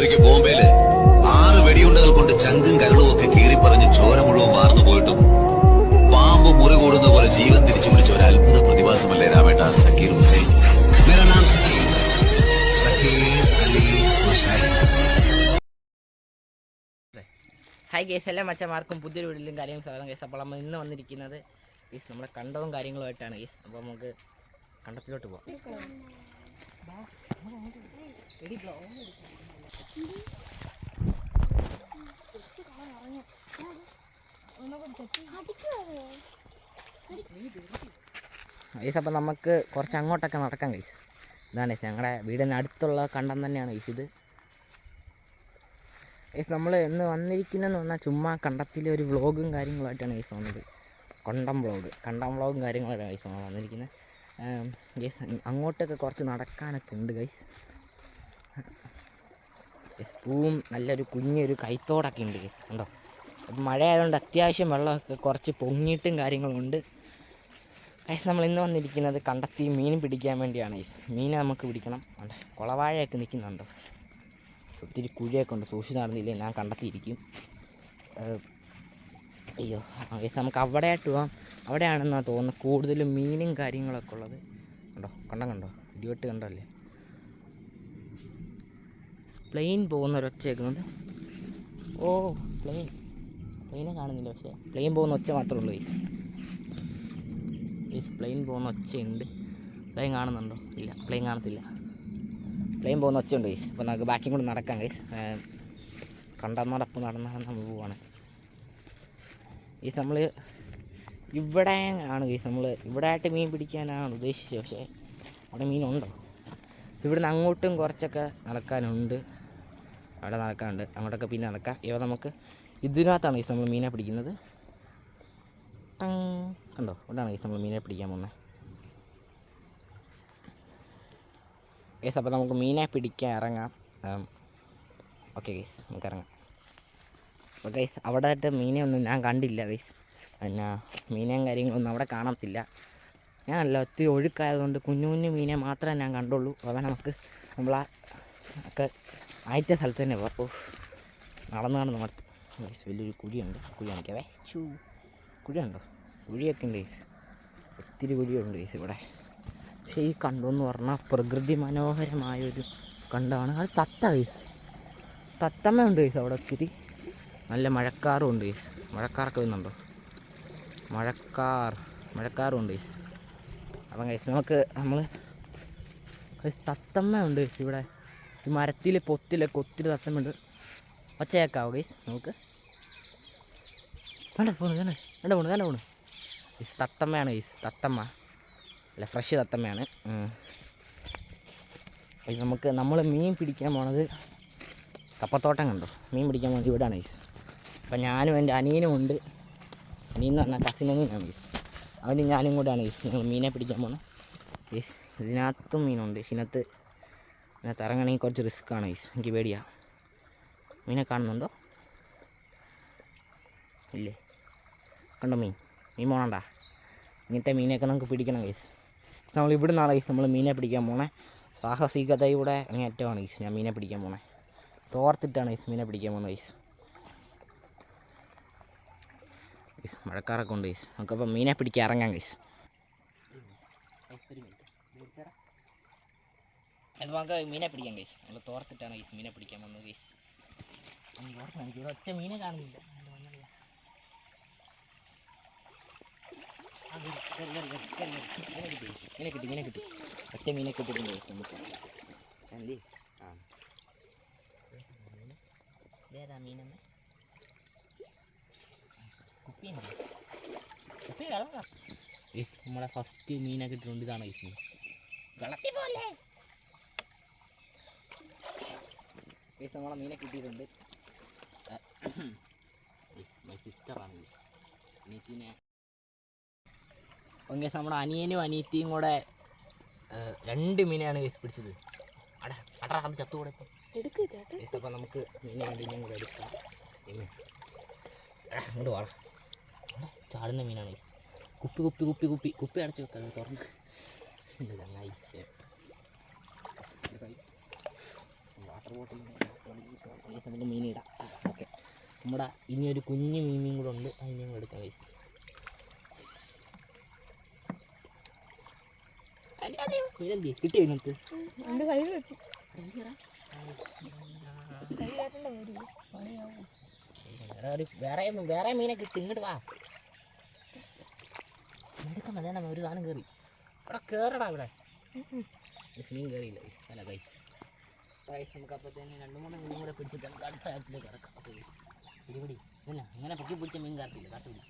ഒരിക്കൽ ബോംബെയിൽ ആറ് വെടിയുണ്ടകൾ കൊണ്ട് ചങ്കും കരളും ഒക്കെ കീറിപ്പറിഞ്ഞ് ചോര മുഴുവൻ വാർന്നു പോയിട്ടും പാമ്പ് മുറികൂടുന്ന പോലെ ജീവൻ തിരിച്ചു പിടിച്ച ഒരു അത്ഭുത പ്രതിഭാസമല്ലേ രാമേട്ട സക്കീർ ഹുസൈൻ? മേരാ അലി ഹായ് കേസ് എല്ലാം അച്ഛന്മാർക്കും പുതിയൊരു വീട്ടിലും കാര്യങ്ങളും സ്വാഗതം കേസ് അപ്പോൾ നമ്മൾ ഇന്ന് വന്നിരിക്കുന്നത് കേസ് നമ്മുടെ കണ്ടവും കാര്യങ്ങളുമായിട്ടാണ് കേസ് അപ്പോൾ നമുക്ക് കണ്ടത്തിലോട്ട് പോവാം. കേസ് അപ്പോൾ നമുക്ക് കുറച്ച് അങ്ങോട്ടൊക്കെ നടക്കാം ഗൈസ് ഇതാണ് ഗൈസ് ഞങ്ങളുടെ വീടിന് അടുത്തുള്ള കണ്ടം തന്നെയാണ് ഗൈസ് ഇത്. ഗൈസ് നമ്മൾ ഇന്ന് വന്നിരിക്കുന്നതെന്ന് പറഞ്ഞാൽ ചുമ്മാ കണ്ടത്തിലെ ഒരു വ്ളോഗും കാര്യങ്ങളുമായിട്ടാണ് ഗൈസ് വന്നത്. കൊണ്ടം വ്ളോഗ് കണ്ടം വ്ളോഗും കാര്യങ്ങളായിട്ടാണ് ഗൈസ് നമ്മൾ വന്നിരിക്കുന്നത്. ഗൈസ് അങ്ങോട്ടൊക്കെ കുറച്ച് നടക്കാനൊക്കെ ഉണ്ട് ഗൈസ് ഗൈസ് പൂവും നല്ലൊരു കുഞ്ഞൊരു കൈത്തോടൊക്കെ ഉണ്ട്. കണ്ടോ? അപ്പം മഴ ആയതുകൊണ്ട് അത്യാവശ്യം വെള്ളമൊക്കെ കുറച്ച് പൊങ്ങിയിട്ടും കാര്യങ്ങളുണ്ട് കൈസ് നമ്മൾ ഇന്ന് വന്നിരിക്കുന്നത് കണ്ടെത്തി മീൻ പിടിക്കാൻ വേണ്ടിയാണ്. മീൻ നമുക്ക് പിടിക്കണം. ഉണ്ട് കുളവാഴയൊക്കെ നിൽക്കുന്നുണ്ടോ. ഒത്തിരി കുഴിയൊക്കെ ഉണ്ട്. സൂക്ഷിച്ച് നടന്നില്ലേ? ഞാൻ കണ്ടെത്തിയിരിക്കും. അയ്യോ ഗൈസ് നമുക്ക് അവിടെയായിട്ട് പോവാം. അവിടെയാണെന്നാണ് തോന്നുന്നത് കൂടുതലും മീനും കാര്യങ്ങളൊക്കെ ഉള്ളത്. കണ്ടോ? കണ്ടോ കണ്ടോ? ഇടിവെട്ട് കണ്ടല്ലേ പ്ലെയിൻ പോകുന്ന ഒരൊച്ച കേൾക്കുന്നുണ്ട്. ഓ പ്ലെയിൻ. പ്ലെയിനെ കാണുന്നില്ല പക്ഷേ. പ്ലെയിൻ പോകുന്ന ഒച്ച മാത്രമേ ഉള്ളൂ ഈസ് ഈസ് പ്ലെയിൻ പോകുന്ന ഒച്ചയുണ്ട്. പ്ലെയിൻ കാണുന്നുണ്ടോ? ഇല്ല പ്ലെയിൻ കാണത്തില്ല. പ്ലെയിൻ പോകുന്ന ഒച്ചയുണ്ട് ഈസ് അപ്പോൾ നമുക്ക് ബാക്കിയും കൂടി നടക്കാം ഗൈസ് കണ്ടെന്നോടൊപ്പം നടപ്പ് നടന്ന നമ്മൾ പോവാണ്. ഈസ് നമ്മൾ ഇവിടെ ആണ് ഗൈസ് നമ്മൾ ഇവിടെ ആയിട്ട് മീൻ പിടിക്കാനാണ് ഉദ്ദേശിച്ചത് പക്ഷേ അവിടെ മീനുണ്ടോ? ഇവിടുന്ന് അങ്ങോട്ടും കുറച്ചൊക്കെ നടക്കാനുണ്ട്. അവിടെ നടക്കാറുണ്ട്. അങ്ങോട്ടൊക്കെ പിന്നെ നടക്കാം. ഇവ നമുക്ക് ഇതിനകത്താണ് ഈ നമ്മൾ മീനെ പിടിക്കുന്നത്. കണ്ടോ? ഇവിടെയാണ് ഈ നമ്മൾ മീനെ പിടിക്കാൻ പോകുന്നത്. ഗേസ് അപ്പോൾ നമുക്ക് മീനെ പിടിക്കാൻ ഇറങ്ങാം. ഓക്കെ ഗേസ് നമുക്ക് ഇറങ്ങാം. അപ്പോൾ ഗൈസ് അവിടെ ആയിട്ട് മീനെ ഒന്നും ഞാൻ കണ്ടില്ല ഗൈസ് പിന്നെ മീനേയും കാര്യങ്ങളൊന്നും അവിടെ കാണത്തില്ല. ഞാനല്ല ഒത്തിരി ഒഴുക്കായതുകൊണ്ട് കുഞ്ഞു കുഞ്ഞു മീനെ മാത്രമേ ഞാൻ കണ്ടുള്ളൂ. അപ്പോൾ നമുക്ക് നമ്മളാ ഒക്കെ ആദ്യത്തെ സ്ഥലത്ത് തന്നെ പോകാം ഓഫ് നടന്ന് നടന്ന് വലിയൊരു കുഴിയുണ്ട്. കുഴി കാണിക്കാവേ. ചൂ കുഴിയുണ്ടോ കുഴിയൊക്കെ ഉണ്ട് ഗൈസ് ഒത്തിരി കുഴിയുണ്ട് ഗൈസ് ഇവിടെ. പക്ഷേ ഈ കണ്ടെന്ന് പറഞ്ഞാൽ പ്രകൃതി മനോഹരമായൊരു കണ്ടാണ്. അത് തത്ത ഗൈസ് തത്തമ്മ ഉണ്ട് ഗൈസ് അവിടെ ഒത്തിരി. നല്ല മഴക്കാറും ഉണ്ട് ഗൈസ് മഴക്കാറൊക്കെ വരുന്നുണ്ടോ? മഴക്കാർ. മഴക്കാറും ഉണ്ട് ഗൈസ് അപ്പം ഗൈസ് നമുക്ക് നമ്മൾ തത്തമ്മ ഉണ്ട് ഗൈസ് ഇവിടെ. ഈ മരത്തിൽ പൊത്തിലൊക്കെ ഒത്തിരി തട്ടമുണ്ട് ഒച്ചയേക്കാവോ ഗൈസ് നമുക്ക്. വേണ്ട പോണു വേണ്ട. വേണ്ട പോണു വേണ്ട പോണു. ഗൈസ് തത്തമ്മയാണ് ഗൈസ് തത്തമ്മ. അല്ല ഫ്രഷ് തത്തമ്മയാണ്. നമുക്ക് നമ്മൾ മീൻ പിടിക്കാൻ പോണത് കപ്പത്തോട്ടം കണ്ടോ? മീൻ പിടിക്കാൻ പോണത് ഇവിടെയാണ് ഗൈസ് അപ്പം ഞാനും എന്റെ അനിയനും ഉണ്ട്. അനിയൻ എന്ന് പറഞ്ഞാൽ കസിൻ ഗൈസ് അവനും ഞാനും കൂടെയാണ് ഗൈസ് ഞങ്ങൾ മീനെ പിടിക്കാൻ പോണത് ഗൈസ് ഇതിനകത്തും മീനുണ്ട്. ഇതിനകത്ത് ഇതിനകത്ത് ഇറങ്ങണമെങ്കിൽ കുറച്ച് റിസ്ക് ആണ് ഈസ് എനിക്ക് പേടിയാ. മീനെ കാണുന്നുണ്ടോ? ഇല്ലേ? കണ്ടോ മീൻ? മീൻ പോണണ്ട ഇങ്ങനത്തെ മീനൊക്കെ നമുക്ക് പിടിക്കണം ഗൈസ് നമ്മൾ ഇവിടെ നിന്നാണ് ഗൈസ് നമ്മൾ മീനെ പിടിക്കാൻ പോണേ. സാഹസികതയുടെ അങ്ങേറ്റമാണ് ഗൈസ് ഞാൻ മീനെ പിടിക്കാൻ പോണേ. തോർത്തിട്ടാണ് ഗൈസ് മീനെ പിടിക്കാൻ പോകുന്നത് ഗൈസ് ഗൈസ് മഴക്കാറൊക്കെ ഉണ്ട് ഗൈസ് നമുക്കപ്പോൾ മീനെ പിടിക്കാൻ ഇറങ്ങാം ഗൈസ് അത് നമുക്ക് മീനെ പിടിക്കാം കേസ് നമ്മൾ തോർത്തിട്ടാണ് കേസ് മീനെ പിടിക്കാൻ വന്നത് കേസ് ഇവിടെ ഒറ്റ മീനെ കാണുന്നില്ല. മീനെ കിട്ടി മീനെ കിട്ടി ഒറ്റ മീനെ കിട്ടിയിട്ടുണ്ട് കേസ് നമുക്ക് എന്തി ആ ഇതേതാ മീനെന്ന് കുപ്പിയാണ് കുപ്പി വെള്ളം നമ്മളെ ഫസ്റ്റ് മീനെ കിട്ടിയിട്ടുണ്ട് ഇതാണ് കേസ് വെള്ളത്തിൽ പോലെ. ഗൈസ് നമ്മളെ മീനെ കിട്ടിയിട്ടുണ്ട്. മൈ സിസ്റ്ററാണ് ഗൈസ് അനിയത്തിനെ ഓക്കെ നമ്മുടെ അനിയനും അനിയത്തിയും കൂടെ രണ്ട് മീനെയാണ് ഗൈസ് പിടിച്ചത്. അട അട അത് ചത്തുകൂടെ ഇപ്പം. അപ്പം നമുക്ക് മീനെ രണ്ടിനെയും കൂടെ എടുക്കാം. അങ്ങോട്ട് വാടാ. ചാടുന്ന മീനാണ് ഗൈസ് കുപ്പി കുപ്പി കുപ്പി കുപ്പി. കുപ്പി അടച്ചു വെക്കാം തുറന്ന്. ചങ്ങായി വാട്ടർ നമുക്ക് മീനിടാം. ഓക്കെ. നമ്മുടെ ഇനി ഒരു കുഞ്ഞു മീനും കൂടെ ഉണ്ട്. അതിനെ കൂടെ എടുക്കാം കഴിച്ചു ഇതെന്തി കിട്ടിയോ വേറെ ഒരു വേറെ വേറെ മീനെ കിട്ടി. ഇങ്ങോട്ട് വാ. ഒരു സാധനം കേറി. ഇവിടെ കേറടാ ഇവിടെ. മീൻ കയറിയില്ല. അല്ല കൈസ് നമുക്ക് അപ്പോഴത്തേന് രണ്ട് മൂന്ന് മീൻ കൂടെ പിടിച്ചിട്ട് നമുക്ക് അടുത്ത കാര്യത്തിലേക്ക് കിടക്കാം. ഓക്കെ ഗൈസ് പിടി ഇങ്ങനെ പൊക്കി പിടിച്ച മീൻ കയറത്തില്ല കാത്തു പിടി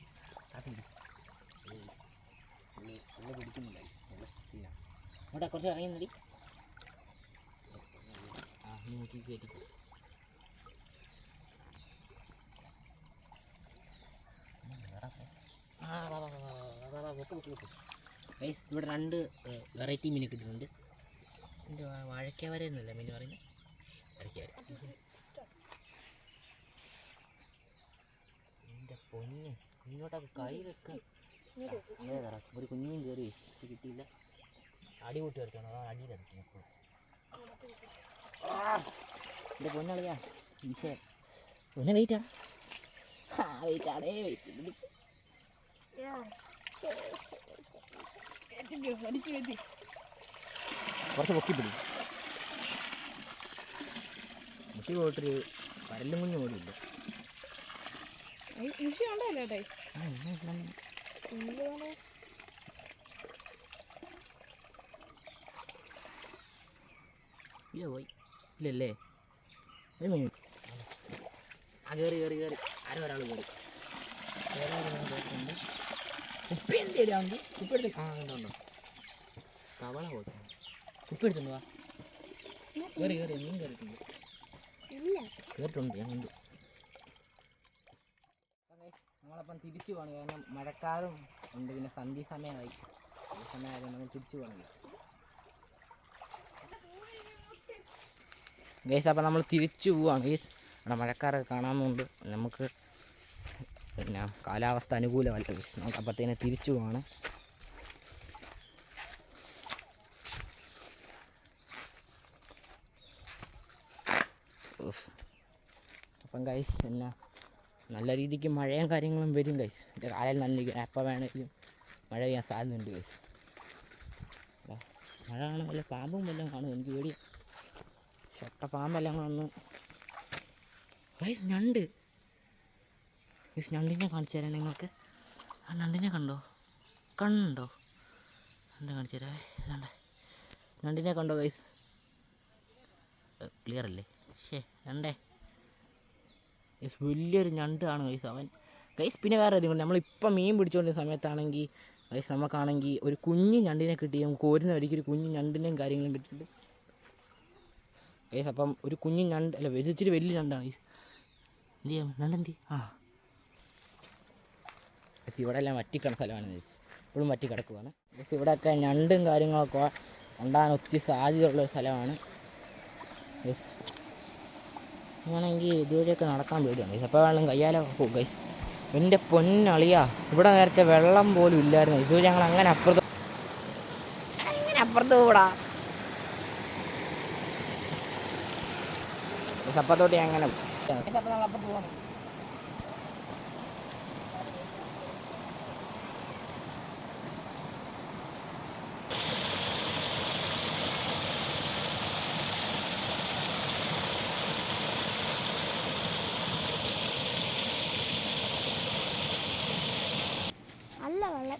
ഉള്ള പിടിക്കുന്നില്ല ഗൈസ് നല്ല സ്ഥിതിയാണ് ഇങ്ങോട്ടാ കുറച്ച് ഇറങ്ങുന്നടി ആ നോക്കി ആ ഗൈസ് ഇവിടെ രണ്ട് വെറൈറ്റി മീൻ കിട്ടുന്നുണ്ട് എന്റെ വാഴയ്ക്ക വര എന്നല്ല മീൻ പറയുന്നത് വര എന്റെ പൊന്ന് ഇങ്ങോട്ടൊക്കെ കൈ വെക്ക. ഒരു കുഞ്ഞും കയറി കിട്ടിയില്ല. അടി കൂട്ടി വരയ്ക്കണം അതാ എന്റെ പൊന്നളിയാ ഈശേ പൊന്നെ വെയിറ്റാ? ആ വെയിറ്റ് കുറച്ച് പൊക്കി മുട്ടി പോയിട്ടൊരു പരലും കുഞ്ഞു പോലുമില്ല കൃഷി ഉണ്ടല്ലോ ഇല്ല പോയി. ഇല്ലല്ലേ? ആ കയറി കയറി കയറി ആരോ ഒരാൾ കയറി വേറെ ഉപ്പ എന്ത് ഉപ്പ് എടുത്ത് ആ കവള പോട്ടെ ഉപ്പ് എടുത്തുണ്ടോ കയറി കയറി മീൻ കയറിയിട്ടുണ്ട് ഞാൻ കണ്ടു നമ്മളപ്പം തിരിച്ചു പോകണം. കാരണം മഴക്കാറും ഉണ്ട്. പിന്നെ സന്ധ്യ സമയമായി. ഈ സമയമായത് നമ്മൾ തിരിച്ചു പോകണം ഗേസ് അപ്പം നമ്മൾ തിരിച്ചു പോവാണ്. ഗേസ് അവിടെ മഴക്കാരൊക്കെ കാണാമെന്നുണ്ട്. നമുക്ക് പിന്നെ കാലാവസ്ഥ അനുകൂലമല്ല. ഗേസ് നമുക്ക് അപ്പത്തേനെ തിരിച്ചു പോവാണ്. അപ്പം ഗൈസ് എല്ലാം നല്ല രീതിക്ക് മഴയും കാര്യങ്ങളും വരും ഗൈസ് എന്റെ കാലയിൽ നല്ല എപ്പോൾ വേണമെങ്കിലും മഴ പെയ്യാൻ സാധ്യതയുണ്ട് ഗൈസ് മഴ കാണാൻ വല്ല പാമ്പും വല്ലതും കാണും. എനിക്ക് പേടി ഷട്ട പാമ്പെല്ലാം കാണുന്നു. ഗൈസ് ഞണ്ട്. ഗൈസ് ഞണ്ടിനെ കാണിച്ചു തരാം നിങ്ങൾക്ക്. ആ ഞണ്ടിനെ കണ്ടോ? കണ്ടോ? ഞണ്ട് കാണിച്ചു തരാം. ഇതാണ്ടേ. ഞണ്ടിനെ കണ്ടോ ഗൈസ് ക്ലിയർ അല്ലേ? ശേ രണ്ടേ ഗൈസ് വലിയൊരു ഞണ്ടാണ് ഗൈസ് അവൻ. ഗൈസ് പിന്നെ വേറെ ഒരു നമ്മളിപ്പം മീൻ പിടിച്ചുകൊണ്ടിരുന്ന സമയത്താണെങ്കിൽ ഗൈസ് നമുക്കാണെങ്കിൽ ഒരു കുഞ്ഞു ഞണ്ടിനെ കിട്ടി. നമുക്ക് കോരുന്ന വഴിക്ക് ഒരു കുഞ്ഞു ഞണ്ടിനെയും കാര്യങ്ങളും കിട്ടിയിട്ടുണ്ട്. ഗൈസ് അപ്പം ഒരു കുഞ്ഞു ഞണ്ട് അല്ല വെച്ചിട്ട് വലിയ ഞണ്ടാണ് ഗൈസ് എന്ത് ചെയ്യാം? ഞണ്ടെന്തി ആ. ഇവിടെ എല്ലാം വറ്റിക്കണ സ്ഥലമാണ് ഗൈസ് ഇപ്പോഴും വറ്റി കിടക്കുവാണ്. ഗൈസ് ഇവിടെയൊക്കെ ഞണ്ടും കാര്യങ്ങളൊക്കെ ഉണ്ടാകാൻ ഒത്തിരി സാധ്യതയുള്ള ഒരു സ്ഥലമാണ്. ഗൈസ് അങ്ങനെയെങ്കിൽ ഇതുവരെയൊക്കെ നടക്കാൻ പേടിയാണ്. ഗൈസ് അപ്പോൾ വെള്ളം കയ്യാലോ? പോകും ഗൈസ് എന്റെ പൊന്നളിയാ ഇവിടെ നേരത്തെ വെള്ളം പോലും ഇല്ലായിരുന്നു. ഇതുവരെ ഞങ്ങൾ അങ്ങനെ അപ്പുറത്ത് അങ്ങനെ അപ്പുറത്ത് പോടാ. സപ്പത്തോട്ട് ഞാൻ അങ്ങനെ അപ്പോൾ നമ്മൾ അപ്പുറത്ത് പോകണം അല്ല വെള്ളം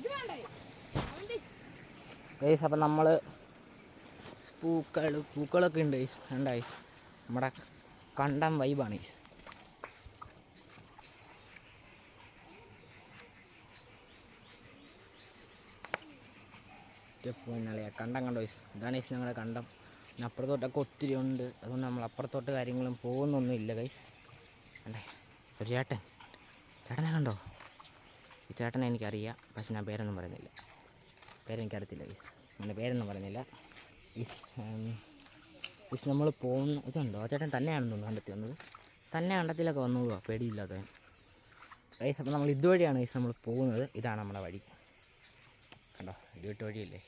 ഗൈസ് അപ്പം നമ്മൾ പൂക്കൾ പൂക്കളൊക്കെ ഉണ്ട് ഗൈസ്. കണ്ട ഗൈസ്? നമ്മുടെ കണ്ടം വൈബാണ് ഗൈസ്. പോയിന്നല്ലേ കണ്ടം കണ്ടോ ഗൈസ്? ഇതാണ് ഗൈസ് ഞങ്ങളുടെ കണ്ടം. പിന്നെ അപ്പുറത്തോട്ടൊക്കെ ഒത്തിരി ഉണ്ട്. അതുകൊണ്ട് നമ്മൾ അപ്പുറത്തോട്ട് കാര്യങ്ങളും പോകുന്നൊന്നുമില്ല ഗൈസ്. അല്ലേ ഒരു ചേട്ടൻ. ചേട്ടനെ കണ്ടോ? ഈ ചേട്ടനെ എനിക്കറിയാം പക്ഷെ ഞാൻ പേരൊന്നും പറയുന്നില്ല. പേരെനിക്കറിയത്തില്ല ഈസ്. അങ്ങനെ പേരൊന്നും പറയുന്നില്ല ഈസ് ഈസ് നമ്മൾ പോകുന്ന ഇതുണ്ടോ? ചേട്ടൻ തന്നെയാണെന്ന് തോന്നുന്നു കണ്ടെത്തി വന്നത്. തന്നെ കണ്ടത്തിലൊക്കെ വന്നോളൂ പേടിയില്ലാത്തവൻ ഗൈസ് അപ്പോൾ നമ്മൾ ഇതുവഴിയാണ് ഗൈസ് നമ്മൾ പോകുന്നത്. ഇതാണ് നമ്മുടെ വഴി. കണ്ടോ ഇടിവിട്ട് വഴിയല്ലേ?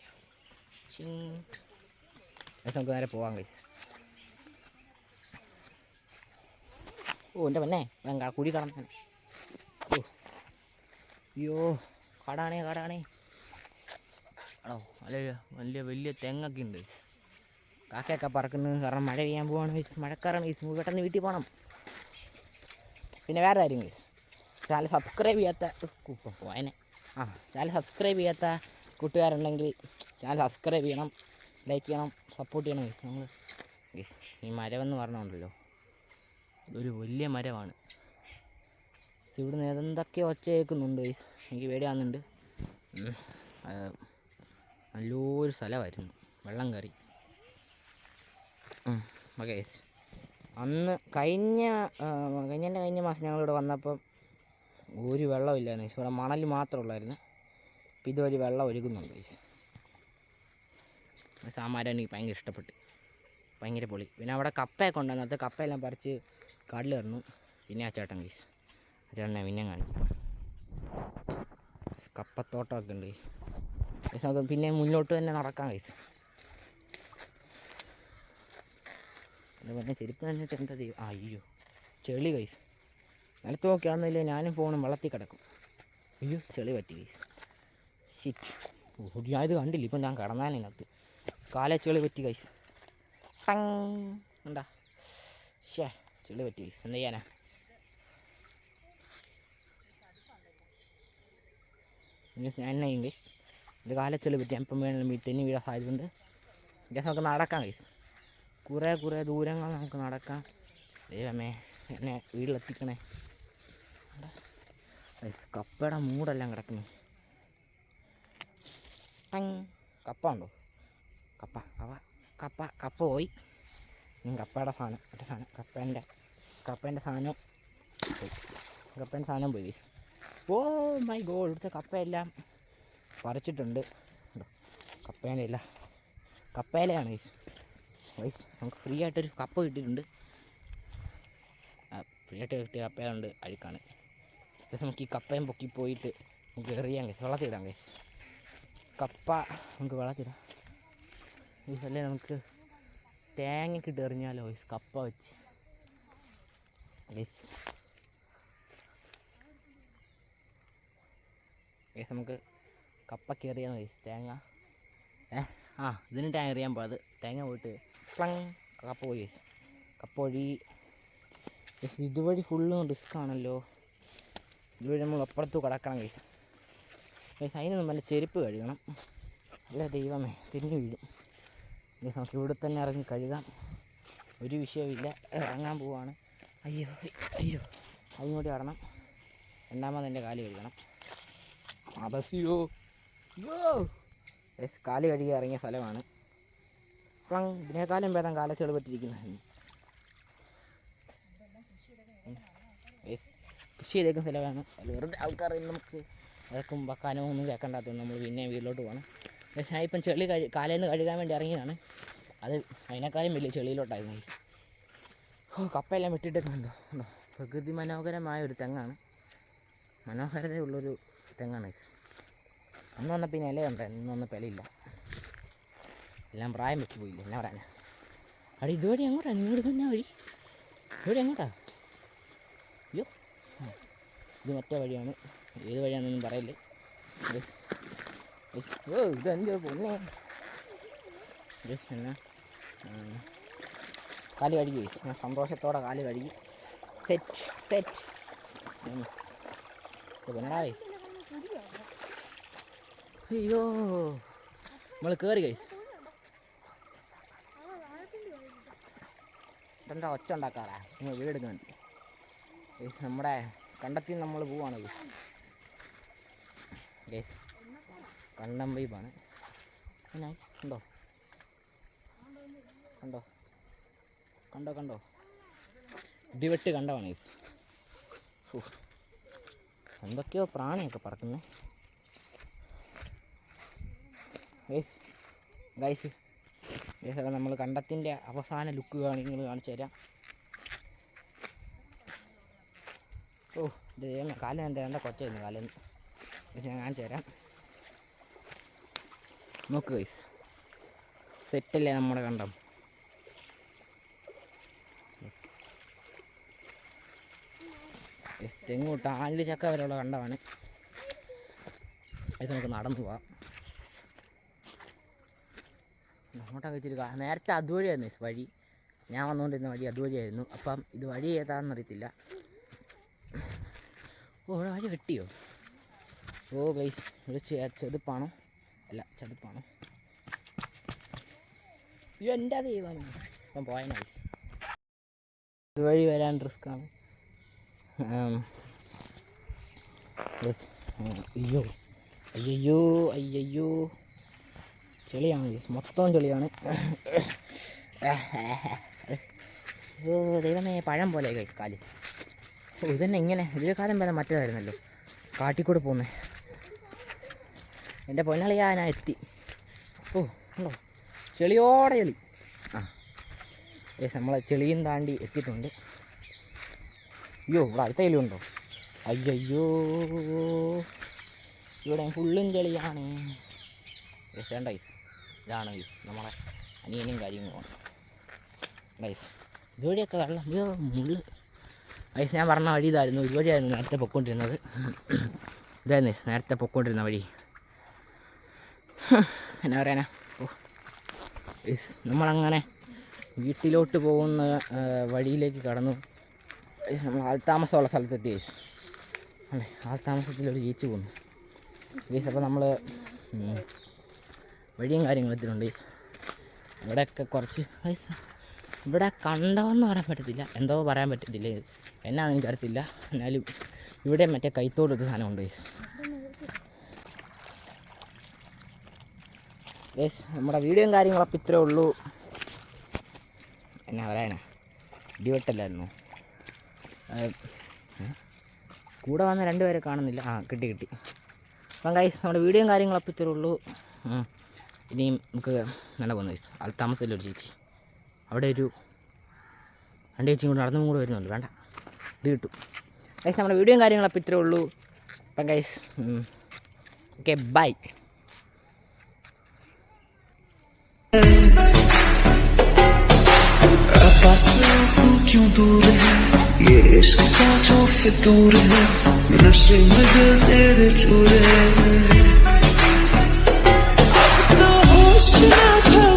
ഗൈസ് നമുക്ക് നേരെ പോവാം ഗൈസ്. ഓ എന്റെ പെണ്ണേ ഞാൻ കുഴി കടന്നു അയ്യോ കടാണേ കടാണേ. ആണോ അല്ല വലിയ വലിയ തെങ്ങൊക്കെ ഉണ്ട് കാക്കയൊക്കെ പറക്കുന്നത് കാരണം മഴ പെയ്യാൻ പോവാണ് guys. മഴക്കാരാണ് നമുക്ക് പെട്ടെന്ന് വീട്ടിൽ പോകണം പിന്നെ വേറെ കാര്യം ഗൈസ് ചാനൽ സബ്സ്ക്രൈബ് ചെയ്യാത്ത പോയനെ. ആ ചാനൽ സബ്സ്ക്രൈബ് ചെയ്യാത്ത കൂട്ടുകാരുണ്ടെങ്കിൽ ചാനൽ സബ്സ്ക്രൈബ് ചെയ്യണം ലൈക്ക് ചെയ്യണം സപ്പോർട്ട് ചെയ്യണം ഗൈസ് നമ്മൾ ഗൈസ് ഈ മരമെന്ന് പറഞ്ഞുണ്ടല്ലോ. ഇതൊരു വലിയ മരമാണ്. ഇവിടുന്ന് ഏതെന്തൊക്കെ ഒച്ച കേൾക്കുന്നുണ്ട് ഗൈസ് എനിക്ക് പേടിയാകുന്നുണ്ട് നല്ലൊരു സ്ഥലമായിരുന്നു. വെള്ളം കയറി. ഓക്കെ അന്ന് കഴിഞ്ഞ കഴിഞ്ഞതിന്റെ കഴിഞ്ഞ മാസം ഞങ്ങളിവിടെ വന്നപ്പം ഒരു വെള്ളമില്ലായിരുന്നു ഇവിടെ മണൽ മാത്രമേ ഉള്ളായിരുന്നു. ഇപ്പം ഇതുവഴി വെള്ളം ഒരുക്കുന്നുണ്ട് സാമാരം എനിക്ക് ഭയങ്കര ഇഷ്ടപ്പെട്ടു. ഭയങ്കര പൊളി. പിന്നെ അവിടെ കപ്പയൊക്കെ ഉണ്ടായിരുന്നു. അത് കപ്പയെല്ലാം പറിച്ച് കാട്ടിൽ ഇറന്നു. പിന്നെ ആ ഗൈസ് ആ പിന്നെ കാണിച്ചു. കപ്പത്തോട്ടമൊക്കെ ഉണ്ട് ഗൈസ് നമുക്ക് പിന്നെ മുന്നോട്ട് തന്നെ നടക്കാം ഗൈസ് അതുപോലെ ചെരുപ്പ് തന്നിട്ട് എന്താ ചെയ്യും ആ, അയ്യോ ചെളി കൈസ് നിലത്ത് നോക്കിയാണെന്നില്ല ഞാനും ഫോണും വെള്ളത്തിൽ കിടക്കും. അയ്യോ ചെളി പറ്റി കൈസ് ഷിറ്റ് ഓടിയായത് കണ്ടില്ല? ഇപ്പം ഞാൻ കിടന്നാനത്ത് കാലെ ചെളി പറ്റി കൈസ് ടങ് ഉണ്ടാ ഷേ ചെളി പറ്റി കൈസ് എന്താ ചെയ്യാനാ? ഞാൻ എന്നാ ചെയ്യും കൈസ് കാലച്ചെളി കാലെ ചെളി പറ്റി. ഞാൻ ഇപ്പം വേണം വീട്ടിന് വീടാൻ സാധ്യതയുണ്ട്. ഗ്യാസ് നമുക്ക് നടക്കാം ഗൈസ് കുറേ കുറേ ദൂരങ്ങൾ നമുക്ക് നടക്കാം. ദൈവമേ എന്നെ വീട്ടിലെത്തിക്കണേ. കപ്പയുടെ മൂടെല്ലാം കിടക്കുന്നു. കപ്പ ഉണ്ടോ? കപ്പ കപ്പ കപ്പ കപ്പ പോയി. കപ്പയുടെ സാധനം മറ്റേ സാധനം കപ്പേന്റെ കപ്പേന്റെ സാധനം പോയി. കപ്പേന്റെ സാധനം പോയി. ഓ മൈ ഗോഡ് ഇവിടുത്തെ കപ്പയെല്ലാം പറിച്ചിട്ടുണ്ട്. കപ്പേനയില്ല കപ്പേലയാണ് ഗൈസ് വൈസ് നമുക്ക് ഫ്രീ ആയിട്ടൊരു കപ്പ കിട്ടിയിട്ടുണ്ട്. ഫ്രീ ആയിട്ട് കിട്ടിയ കപ്പേലുണ്ട് അഴുക്കാണ്. പക്ഷെ നമുക്ക് ഈ കപ്പയും പൊക്കി പോയിട്ട് നമുക്ക് എറിയാം കേസ് വെള്ളത്തിടാം കേസ് കപ്പ നമുക്ക് വെള്ളത്തിടാം അല്ലേ നമുക്ക് തേങ്ങയ്ക്ക് ഇട്ട് എറിഞ്ഞാലോ ഗൈസ് കപ്പ വെച്ച്. ഗൈസ് നമുക്ക് കപ്പയ്ക്ക് എറിയാം മതി തേങ്ങ. ഏ ആ ഇതിന് തേങ്ങ എറിയാൻ പോയത് തേങ്ങ പോയിട്ട് പ്ലങ് കപ്പ പോയി. കപ്പ വഴി ഇതുവഴി ഫുള്ളും റിസ്ക് ആണല്ലോ. ഇതുവഴി നമ്മൾ അപ്പുറത്ത് കടക്കണം കേസ് കേസ് അതിനൊന്നും നല്ല ചെരുപ്പ് കഴുകണം. അല്ല ദൈവമേ തിരിഞ്ഞു വീഴും. കേസ് നമുക്ക് ഇവിടെ തന്നെ ഇറങ്ങി കഴുകാം. ഒരു വിഷയമില്ല ഇറങ്ങാൻ പോവാണ്. അയ്യോ അയ്യോ. അതിനോട് കടണം രണ്ടാമത് എന്റെ കാൽ കഴുകണം. അബസിയോ യോ ഗൈസ് കാൽ കഴുകി ഇറങ്ങിയ സ്ഥലമാണ്. അപ്പം ഇതിനേക്കാളും ഭേദം കാലച്ചെൾ പറ്റിയിരിക്കുന്നത് കൃഷി ചെയ്തേക്കുന്ന സ്ഥലമാണ്. വെറുതെ ആൾക്കാർ നമുക്ക് അതൊക്കെ വെക്കാനോ ഒന്നും കേൾക്കണ്ടാത്തതുകൊണ്ട് നമ്മൾ പിന്നെ വീട്ടിലോട്ട് പോകണം. പക്ഷേ ഇപ്പം ചെളി കഴി കാലയിൽ നിന്ന് കഴുകാൻ വേണ്ടി ഇറങ്ങിയതാണ്. അത് അതിനേക്കാളും വലിയ ചെളിയിലോട്ടായിരുന്നു. ഓ കപ്പയെല്ലാം വെട്ടിയിട്ടേക്കുന്നുണ്ടോ. ഉണ്ടോ പ്രകൃതി മനോഹരമായ ഒരു തെങ്ങാണ്. മനോഹരതയുള്ളൊരു തെങ്ങാണ് അന്ന് വന്നപ്പോൾ പിന്നെ ഇലയുണ്ട് ഇന്നൊന്നും പിലയില്ല എല്ലാം പ്രായം വെച്ച് പോയില്ല? എന്നാ പറയാനാ? അവിടെ ഇതുവഴി എങ്ങോട്ടാ നിങ്ങളുടെ തന്നെ വഴി? ഇതുവഴി എങ്ങോട്ടാ അയ്യോ. ഇത് മറ്റേ വഴിയാണ്. ഏത് വഴിയാണെന്നൊന്നും പറയല്ലേ. ഓ ഇതെന്റെ പൊന്നെ? എന്നാ? കാൽ കഴുകി ഞാൻ സന്തോഷത്തോടെ കാൽ കഴുകി. Set set. പിന്നടാവേ അയ്യോ. നമ്മൾ കയറി കൈ. എന്താ ഒച്ച ഉണ്ടാക്കാറാ? നിങ്ങൾ ഗൈസ് നമ്മുടെ കണ്ടത്തിൽ നമ്മൾ പോവാണ് ഗൈസ് കണ്ടം വൈബാണ് പിന്നെ കണ്ടോ? കണ്ടോ? കണ്ടോ കണ്ടോ? ഇടിവെട്ട് കണ്ടമാണ് ഗേസ്. എന്തൊക്കെയോ പ്രാണിയൊക്കെ പറക്കുന്നേ. ഗൈസ് ഗൈസ് ഗൈസ് അപ്പോൾ നമ്മൾ കണ്ടത്തിന്റെ അവസാന ലുക്ക് കാണി നിങ്ങൾ കാണിച്ചു തരാം. ഓ ഇത് കാലം എന്റെ എന്റെ കൊച്ചായിരുന്നു കാലം ഞാൻ കാണിച്ചു തരാം. നോക്ക് ഗൈസ് സെറ്റല്ലേ നമ്മുടെ കണ്ടം? തെങ്ങോട്ട് ആൽ ചക്ക വരെയുള്ള കണ്ടമാണ്. ഇത് നമുക്ക് നടന്നു പോവാം. അങ്ങോട്ടൊക്കെ ഇച്ചിരി നേരത്തെ അതുവഴിയായിരുന്നു വഴി. ഞാൻ വന്നുകൊണ്ടിരുന്ന വഴി അതുവഴിയായിരുന്നു. അപ്പം ഇത് വഴി ഏതാണെന്ന് അറിയത്തില്ല. ഓ വഴി വെട്ടിയോ ഓ ഗൈസ് ഒരു ചെതുപ്പാണോ? അല്ല ചെതുപ്പാണോ? അയ്യോ എന്റെ ദൈവം അപ്പം പോയ ഗൈസ് ഇതുവഴി വരാൻ റിസ്ക്കാണ്. അയ്യോ. അയ്യോ അയ്യോ ചെളിയാണ്. മൊത്തം ചെളിയാണ്. ദൈവമേ പഴം പോലെ കഴിച്ച് കാൽ. ഓ ഇതന്നെ ഇങ്ങനെ. ഇതിലെ കാലം വരെ മറ്റേതായിരുന്നല്ലോ. കാട്ടിക്കൂടെ പോകുന്നത് എന്റെ പൊന്നാളിയാ ഞാൻ എത്തി. ഓ ഉണ്ടോ? ചെളിയോടെ ചെളി. ആ. ഏസ് നമ്മളെ ചെളിയും താണ്ടി എത്തിയിട്ടുണ്ട്. അയ്യോ ഇവിടെ അടുത്ത ഉണ്ടോ. അയ്യോ ഇവിടെ ഫുള്ളും ചെളിയാണ്. ഏസ് വേണ്ട ഇതാണ് ഗൈസ് നമ്മളെ അനിയനും കാര്യങ്ങളുമാണ് ഗൈസ് ഇതുവഴിയൊക്കെ വെള്ളം അയ്യോ മുള്ള്. ഗൈസ് ഞാൻ പറഞ്ഞ വഴി ഇതായിരുന്നു. ഇതുവഴിയായിരുന്നു നേരത്തെ പൊക്കോണ്ടിരുന്നത് ഇതായിരുന്നു guys നേരത്തെ പൊക്കോണ്ടിരുന്ന വഴി. എന്നാ പറയാനാ? ഓ ഗൈസ് നമ്മളങ്ങനെ വീട്ടിലോട്ട് പോകുന്ന വഴിയിലേക്ക് കടന്നു. ഗൈസ് നമ്മൾ ആൾത്താമസമുള്ള സ്ഥലത്തെത്തി ഗൈസ് അല്ലേ? ആൾത്താമസത്തിൽ ഒരു ജീച്ച് പോന്നു ഗൈസ് അപ്പോൾ നമ്മൾ വഴിയും കാര്യങ്ങളും ഗൈസ് ഇവിടെയൊക്കെ കുറച്ച് ഗൈസ് ഇവിടെ കണ്ടോന്ന് പറയാൻ പറ്റത്തില്ല. എന്തോ പറയാൻ പറ്റത്തില്ല. എന്നാന്ന് എനിക്കറിയത്തില്ല എന്നാലും ഇവിടെ മറ്റേ കൈത്തോട് ഒരു സാധനമുണ്ട് ഗൈസ് ഗൈസ് നമ്മുടെ വീഡിയോയും കാര്യങ്ങളൊക്കെ ഇത്രേ ഉള്ളൂ. എന്നാ പറയാനാ ഇടിവെട്ടല്ലായിരുന്നു? കൂടെ വന്ന രണ്ടുപേരെ കാണുന്നില്ല. ആ കിട്ടി കിട്ടി. അപ്പം ഗൈസ് നമ്മുടെ വീഡിയോയും കാര്യങ്ങളൊക്കെ ഇത്രേ ഉള്ളൂ. ഇനിയും നമുക്ക് നല്ല പോകുന്നു ഗൈസ് അത് താമസമില്ല ഒരു ചേച്ചി അവിടെ ഒരു രണ്ട് ചേച്ചിയും കൂടെ നടന്നും കൂടെ വരുന്നുണ്ട് വേണ്ട ഇത് കിട്ടും ഗൈസ് നമ്മുടെ വീഡിയോയും കാര്യങ്ങളൊക്കെ ഇത്രേ ഉള്ളൂ അപ്പം ഗൈസ് ഓക്കെ ബൈ क्यों दूर है ये इश्क का जो फितूर है नशे में दिल तेरे चूरे तो I